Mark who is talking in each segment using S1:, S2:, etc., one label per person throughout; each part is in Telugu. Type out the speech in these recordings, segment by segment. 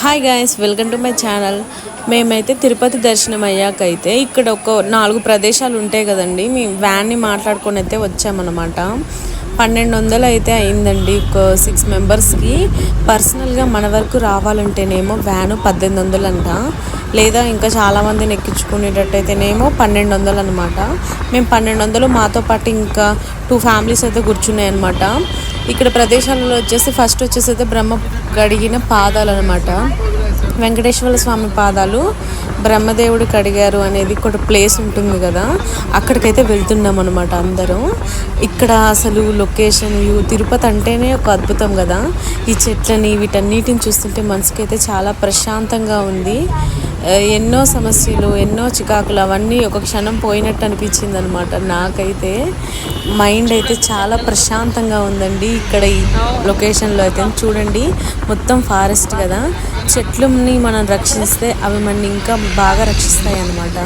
S1: Hi guys welcome to my channel మేమైతే తిరుపతి దర్శనం అయ్యాక అయితే ఇక్కడ ఒక నాలుగు ప్రదేశాలు ఉంటాయి కదండి. మేము వ్యాన్ని మాట్లాడుకొని అయితే వచ్చామన్నమాట. పన్నెండు వందలు అయితే అయిందండి. ఒక సిక్స్ మెంబర్స్కి పర్సనల్గా మన వరకు రావాలంటేనేమో వ్యాను పద్దెనిమిది వందలు అంట లేదా ఇంకా చాలామందిని ఎక్కించుకునేటట్టయితేనేమో పన్నెండు వందలు అనమాట మేము పన్నెండు వందలు మాతో పాటు ఇంకా టూ ఫ్యామిలీస్ అయితే కూర్చున్నాయి అనమాట ఇక్కడ ప్రదేశాలలో వచ్చేసి ఫస్ట్ వచ్చేసి అయితే బ్రహ్మ గడిగిన పాదాలు అనమాట వెంకటేశ్వర స్వామి పాదాలు బ్రహ్మదేవుడు కడిగారు అనేది ఒక ప్లేస్ ఉంటుంది కదా. అక్కడికైతే వెళ్తున్నాం అనమాట అందరం. ఇక్కడ అసలు లొకేషన్ వ్యూ తిరుపతి అంటేనే ఒక అద్భుతం కదా. ఈ చెట్లని వీటన్నిటిని చూస్తుంటే మనసుకైతే చాలా ప్రశాంతంగా ఉంది. ఎన్నో సమస్యలు ఎన్నో చికాకులు అవన్నీ ఒక క్షణం పోయినట్టు అనిపించింది అనమాట నాకైతే మైండ్ అయితే చాలా ప్రశాంతంగా ఉందండి. ఇక్కడ ఈ లొకేషన్లో అయితే చూడండి. మొత్తం ఫారెస్ట్ కదా. చెట్లని మనం రక్షిస్తే అవి మనని ఇంకా బాగా రక్షిస్తాయి అన్నమాట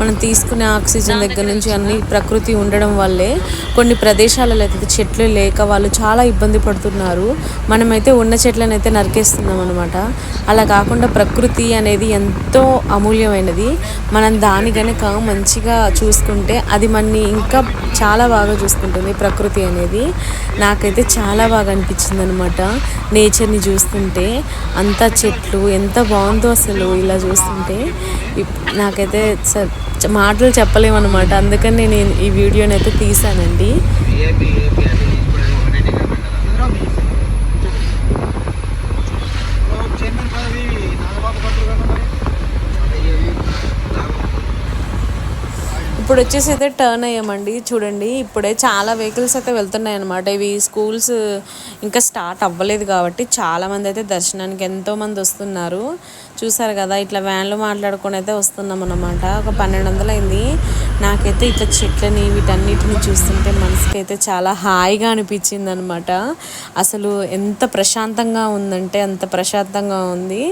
S1: మనం తీసుకునే ఆక్సిజన్ దగ్గర నుంచి అన్ని ప్రకృతి ఉండడం వల్లే కొన్ని ప్రదేశాలలో అయితే చెట్లు లేక వాళ్ళు చాలా ఇబ్బంది పడుతున్నారు. మనమైతే ఉన్న చెట్లను అయితే నరికేస్తున్నాం అనమాట అలా కాకుండా ప్రకృతి అనేది ఎంత ఎంతో అమూల్యమైనది. మనం దాని గనక మంచిగా చూసుకుంటే అది మనని ఇంకా చాలా బాగా చూసుకుంటుంది ప్రకృతి అనేది. నాకైతే చాలా బాగా అనిపించింది అనమాట నేచర్ని చూస్తుంటే అంత చెట్లు ఎంత బాగుందో అసలు ఇలా చూస్తుంటే. ఇప్- నాకైతే చ- మాటలు చెప్పలేమన్నమాట. అందుకని నేను ఈ వీడియోని అయితే తీసానండి ఇప్పుడు వచ్చేసి అయితే టర్న్ అయ్యామండి. చూడండి ఇప్పుడే చాలా వెహికల్స్ అయితే వెళ్తున్నాయి అనమాట ఇవి స్కూల్స్ ఇంకా స్టార్ట్ అవ్వలేదు కాబట్టి చాలా మంది అయితే దర్శనానికి ఎంతో మంది వస్తున్నారు. చూసారు కదా ఇట్లా వ్యాన్లు మాట్లాడుకొని అయితే వస్తున్నాం అనమాట ఒక పన్నెండు వందలు అయింది నాకైతే ఇట్లా చెట్లని వీటన్నిటిని చూస్తుంటే మనసుకి అయితే చాలా హాయిగా అనిపించింది అనమాట అసలు ఎంత ప్రశాంతంగా ఉందంటే అంత ప్రశాంతంగా ఉంది.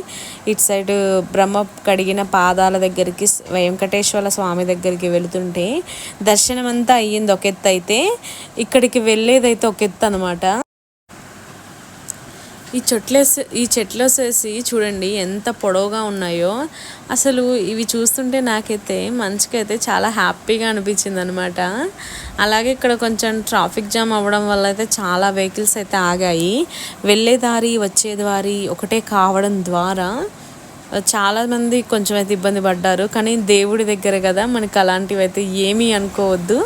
S1: ఇటు సైడ్ బ్రహ్మ కడిగిన పాదాల దగ్గరికి వెంకటేశ్వర స్వామి దగ్గరికి వెళుతుంటే దర్శనం అంతా అయ్యింది ఒక ఎత్తు అయితే ఇక్కడికి వెళ్ళేదైతే ఒక ఎత్తు అనమాట ఈ చెట్లేసే ఈ చెట్లు వచ్చేసి చూడండి ఎంత పొడవుగా ఉన్నాయో. అసలు ఇవి చూస్తుంటే నాకైతే మంచికైతే చాలా హ్యాపీగా అనిపించింది అనమాట అలాగే ఇక్కడ కొంచెం ట్రాఫిక్ జామ్ అవ్వడం వల్ల అయితే చాలా వెహికల్స్ అయితే ఆగాయి. వెళ్ళే దారి వచ్చే దారి ఒకటే కావడం ద్వారా చాలామంది కొంచెం అయితే ఇబ్బంది పడ్డారు. కానీ దేవుడి దగ్గర కదా మనకి అలాంటివి అయితే ఏమీ అనుకోవద్దు.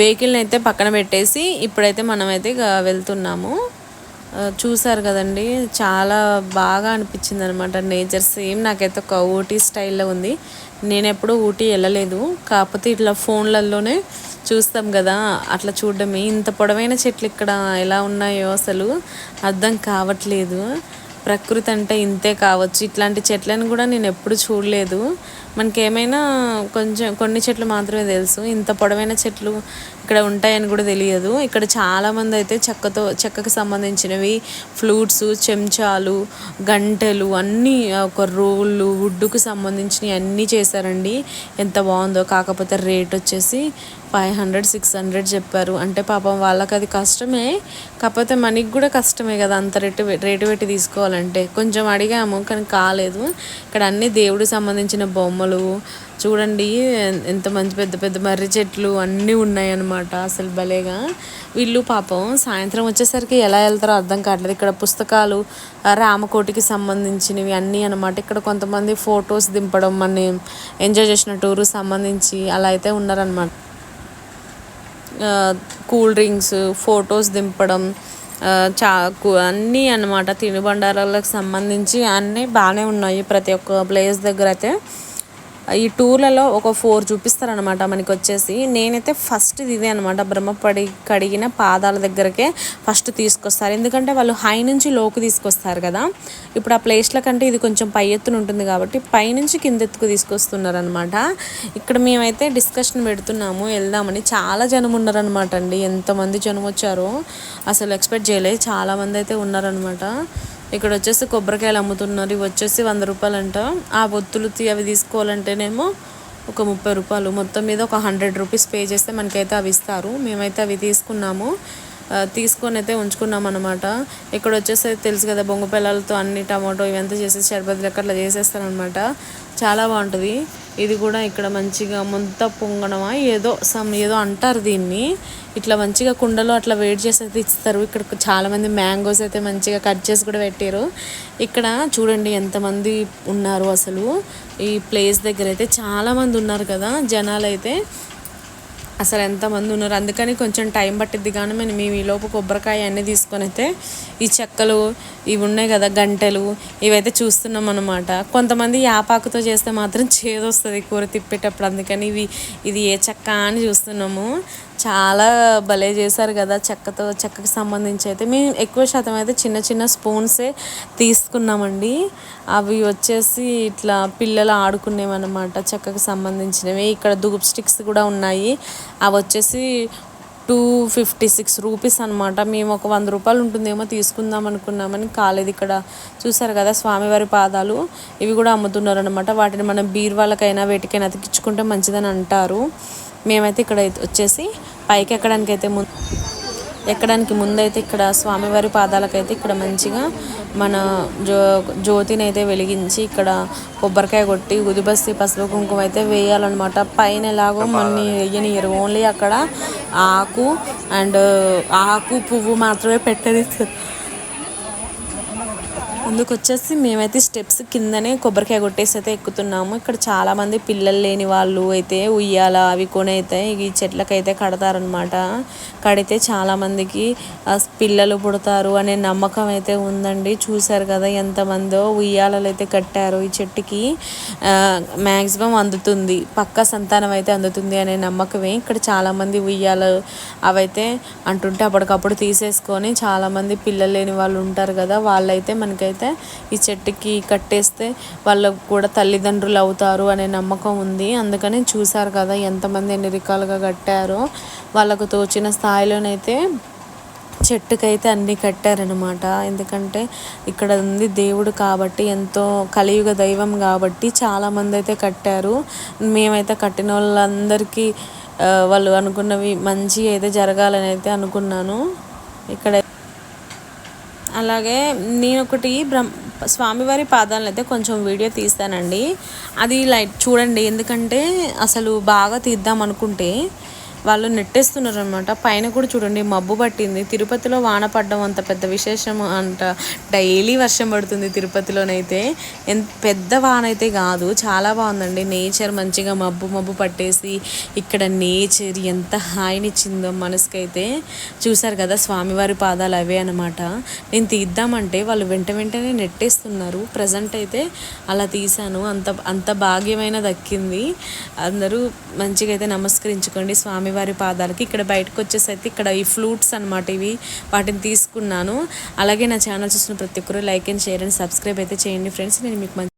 S1: వెహికల్ని అయితే పక్కన పెట్టేసి ఇప్పుడైతే మనమైతే వెళ్తున్నాము. చూసారు కదండి. చాలా బాగా అనిపించింది అనమాట నేచర్. సేమ్ నాకైతే ఒక ఊటీ స్టైల్లో ఉంది. నేను ఎప్పుడూ ఊటీ వెళ్ళలేదు. కాకపోతే ఇట్లా ఫోన్లలోనే చూస్తాం కదా. అట్లా చూడడమే. ఇంత పొడవైన చెట్లు ఇక్కడ ఎలా ఉన్నాయో అసలు అర్థం కావట్లేదు. ప్రకృతి అంటే ఇంతే కావచ్చు. ఇట్లాంటి చెట్లను కూడా నేను ఎప్పుడు చూడలేదు. మనకేమైనా కొంచెం కొన్ని చెట్లు మాత్రమే తెలుసు. ఇంత పొడవైన చెట్లు ఇక్కడ ఉంటాయని కూడా తెలియదు. ఇక్కడ చాలామంది అయితే చెక్కతో చెక్కకు సంబంధించినవి ఫ్లూట్స్ చెంచాలు గంటెలు అన్నీ ఒక రోళ్ళు వుడ్డుకు సంబంధించినవి అన్నీ చేశారండి. ఎంత బాగుందో. కాకపోతే రేట్ వచ్చేసి ఫైవ్ హండ్రెడ్ సిక్స్ హండ్రెడ్ చెప్పారు. అంటే పాపం వాళ్ళకి అది కష్టమే. కాకపోతే మనకి కూడా కష్టమే కదా అంత రేటు రేటు పెట్టి తీసుకోవాలంటే. కొంచెం అడిగాము కానీ కాలేదు. ఇక్కడ అన్ని దేవుడికి సంబంధించిన బొమ్మలు. చూడండి ఎంత మంచి పెద్ద పెద్ద మర్రి చెట్లు అన్నీ ఉన్నాయన్నమాట. అసలు భలేగా. వీళ్ళు పాపం సాయంత్రం వచ్చేసరికి ఎలా వెళ్తారో అర్థం కావట్లేదు. ఇక్కడ పుస్తకాలు రామకోటికి సంబంధించినవి అన్నీ అనమాట ఇక్కడ కొంతమంది ఫొటోస్ దింపడం మన ఎంజాయ్ చేసిన టూరు సంబంధించి అలా అయితే ఉన్నారనమాట కూల్ డ్రింక్స్ ఫొటోస్ దింపడం చాకు చా అన్నీ అన్నమాట తినుబండారాలకు సంబంధించి అన్నీ బాగానే ఉన్నాయి ప్రతి ఒక్క ప్లేస్ దగ్గర అయితే. ఈ టూర్లలో ఒక ఫోర్ చూపిస్తారనమాట మనకి వచ్చేసి నేనైతే ఫస్ట్ ఇదే అనమాట బ్రహ్మపడి కడిగిన పాదాల దగ్గరకే ఫస్ట్ తీసుకొస్తారు. ఎందుకంటే వాళ్ళు హై నుంచి లోకి తీసుకొస్తారు కదా. ఇప్పుడు ఆ ప్లేస్ల కంటే ఇది కొంచెం పై ఎత్తున ఉంటుంది కాబట్టి పైనుంచి కింద ఎత్తుకు తీసుకొస్తున్నారు అనమాట ఇక్కడ మేమైతే డిస్కషన్ పెడుతున్నాము వెళ్దామని. చాలా జనం ఉన్నారనమాట అండి. ఎంతమంది జనం వచ్చారో అసలు ఎక్స్పెక్ట్ చేయలేదు. చాలామంది అయితే ఉన్నారనమాట ఇక్కడ వచ్చేసి కొబ్బరికాయలు అమ్ముతున్నారు. ఇవి వచ్చేసి వంద రూపాయలు అంట ఆ ఒత్తులు తీ- అవి తీసుకోవాలంటేనేమో ఒక ముప్పై రూపాయలు. మొత్తం మీద ఒక హండ్రెడ్ రూపీస్ పే చేస్తే మనకైతే అవి ఇస్తారు. మేమైతే అవి తీసుకున్నాము. తీసుకొని అయితే ఉంచుకున్నాం అనమాట ఇక్కడ వచ్చేసి తెలుసు కదా బొంగు పిల్లలతో అన్ని టమాటో ఇవంతా చేసేసి షర్బత్ లెక్క అట్లా చేసేస్తారనమాట చాలా బాగుంటుంది. ఇది కూడా ఇక్కడ మంచిగా ముంత పొంగడమా ఏదో సమ్ ఏదో అంటారు దీన్ని. ఇట్లా మంచిగా కుండలో అట్లా వేడి చేసి అయితే ఇస్తారు. ఇక్కడ చాలామంది మ్యాంగోస్ అయితే మంచిగా కట్ చేసి కూడా పెట్టారు. ఇక్కడ చూడండి ఎంతమంది ఉన్నారు అసలు. ఈ ప్లేస్ దగ్గర అయితే చాలామంది ఉన్నారు కదా జనాలు అయితే. అసలు ఎంతమంది ఉన్నారు. అందుకని కొంచెం టైం పట్టిద్ది కానీ మేము మేము ఈ లోపు కొబ్బరికాయ అన్నీ తీసుకొని అయితే ఈ చెక్కలు ఇవి ఉన్నాయి కదా గంటెలు ఇవైతే చూస్తున్నాం అనమాట కొంతమంది యాపాకుతో చేస్తే మాత్రం చేదొస్తుంది కూర తిప్పేటప్పుడు అందుకని ఇవి ఇది ఏ చెక్క అని చూస్తున్నాము. చాలా భలే చేశారు కదా చెక్కతో చెక్కకి సంబంధించి అయితే. మేము ఎక్కువ శాతం అయితే చిన్న చిన్న స్పూన్సే తీసుకున్నామండి. అవి వచ్చేసి ఇట్లా పిల్లలు ఆడుకునేవి అనమాట చెక్కకి సంబంధించినవి. ఇక్కడ ధూప్ స్టిక్స్ కూడా ఉన్నాయి. అవి వచ్చేసి టూ ఫిఫ్టీ సిక్స్ రూపీస్ అనమాట మేము ఒక వంద రూపాయలు ఉంటుందేమో తీసుకుందాం అనుకున్నామని కాలేదు ఇక్కడ. చూసారు కదా స్వామివారి పాదాలు? ఇవి కూడా అమ్ముతున్నారు అనమాట వాటిని మనం బీరువాళ్ళకైనా వేటికైనా అతికించుకుంటే మంచిదని అంటారు. మేమైతే ఇక్కడ వచ్చేసి పైకి ఎక్కడానికి అయితే ముందు ఎక్కడానికి ముందైతే ఇక్కడ స్వామివారి పాదాలకైతే ఇక్కడ మంచిగా మన జో జ్యోతిని అయితే వెలిగించి ఇక్కడ కొబ్బరికాయ కొట్టి ఉదిబస్తి పసుపు కుంకుమ అయితే వేయాలన్నమాట. పైన ఎలాగో మన్ని వేయనియరు. ఓన్లీ అక్కడ ఆకు అండ్ ఆకు పువ్వు మాత్రమే పెట్టనిస్తారు. ముందుకు వచ్చేసి మేమైతే స్టెప్స్ కిందనే కొబ్బరికాయ కొట్టేసి అయితే ఎక్కుతున్నాము. ఇక్కడ చాలామంది పిల్లలు లేని వాళ్ళు అయితే ఉయ్యాల అవి కొని అయితే ఈ చెట్లకైతే కడతారనమాట కడితే చాలామందికి పిల్లలు పుడతారు అనే నమ్మకం అయితే ఉందండి. చూశారు కదా ఎంతమందో ఉయ్యాలలు అయితే కట్టారు ఈ చెట్టుకి. మ్యాక్సిమం అందుతుంది. పక్క సంతానం అయితే అందుతుంది అనే నమ్మకమే. ఇక్కడ చాలామంది ఉయ్యాలు ఉయ్యాల అవైతే అంటుంటే అప్పటికప్పుడు తీసేసుకొని చాలామంది పిల్లలు లేని వాళ్ళు ఉంటారు కదా వాళ్ళైతే మనకైతే ఈ చెట్టుకి కట్టేస్తే వాళ్ళకు కూడా తల్లిదండ్రులు అవుతారు అనే నమ్మకం ఉంది. అందుకని చూశారు కదా ఎంతమంది ఎన్ని రకాలుగా కట్టారో. వాళ్ళకు తోచిన స్థాయిలోనైతే చెట్టుకైతే అన్నీ కట్టారనమాట ఎందుకంటే ఇక్కడ ఉంది దేవుడు కాబట్టి ఎంతో కలియుగ దైవం కాబట్టి చాలామంది అయితే కట్టారు. మేమైతే కట్టిన వాళ్ళందరికీ వాళ్ళు అనుకున్నవి మంచి అయితే జరగాలని అయితే అనుకున్నాను. ఇక్కడ అలాగే నేను ఒకటి బ్రహ్మ స్వామివారి పాదాలను అయితే కొంచెం వీడియో తీస్తానండి. అది లైట్ చూడండి ఎందుకంటే అసలు బాగా తీద్దాం అనుకుంటే వాళ్ళు నెట్టేస్తున్నారు అనమాట పైన కూడా చూడండి మబ్బు పట్టింది. తిరుపతిలో వాన పడ్డం అంత పెద్ద విశేషం అంట. డైలీ వర్షం పడుతుంది తిరుపతిలోనైతే. ఎంత పెద్ద వాన అయితే కాదు చాలా బాగుందండి. నేచర్ మంచిగా మబ్బు మబ్బు పట్టేసి ఇక్కడ నేచర్ ఎంత హాయినిచ్చిందో మనసుకైతే. చూసారు కదా స్వామివారి పాదాలు అవే అనమాట నేను తీద్దామంటే వాళ్ళు వెంట వెంటనే నెట్టేస్తున్నారు. ప్రజెంట్ అయితే అలా తీశాను. అంత అంత భాగ్యమైన దక్కింది. అందరూ మంచిగా అయితే నమస్కరించుకోండి. స్వామి స్వామివారి పాదాలకి ఇక్కడ బయటకు వచ్చేసి అయితే ఇక్కడ ఈ ఫ్లూట్స్ అనమాట ఇవి. వాటిని తీసుకున్నాను. అలాగే నా ఛానల్ చూసిన ప్రతి ఒక్కరు like and share and subscribe అయితే చేయండి ఫ్రెండ్స్. నేను మీకు మంచి